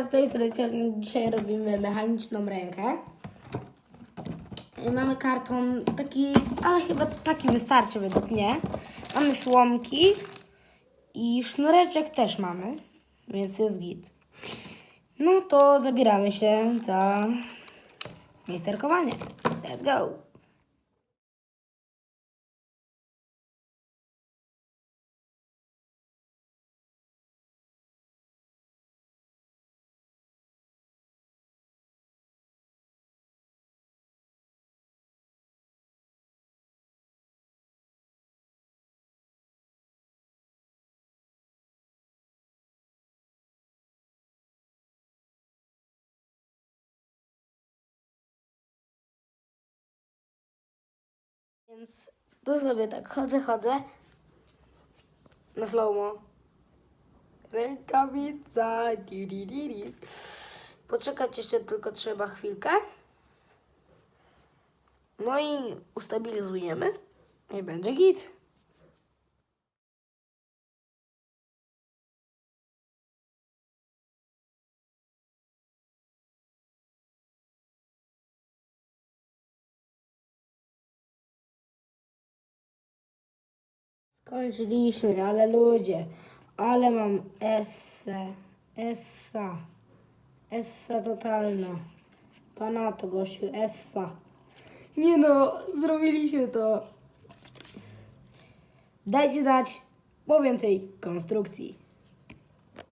Z tej strony. Dzisiaj robimy mechaniczną rękę. I Mamy karton taki, ale chyba taki wystarczy według mnie. Mamy słomki i sznureczek też mamy, więc jest git. No to zabieramy się za misterkowanie. Let's go! Więc tu sobie tak chodzę, chodzę. Na slow-mo. Rękawica. di, di, di, di. Poczekać jeszcze tylko trzeba chwilkę. No i ustabilizujemy. I będzie git. Skończyliśmy, ale ludzie, ale mam esse, essa, essa totalna. Pana to gościu, essa. Nie no, zrobiliśmy to. Dajcie znać po więcej konstrukcji.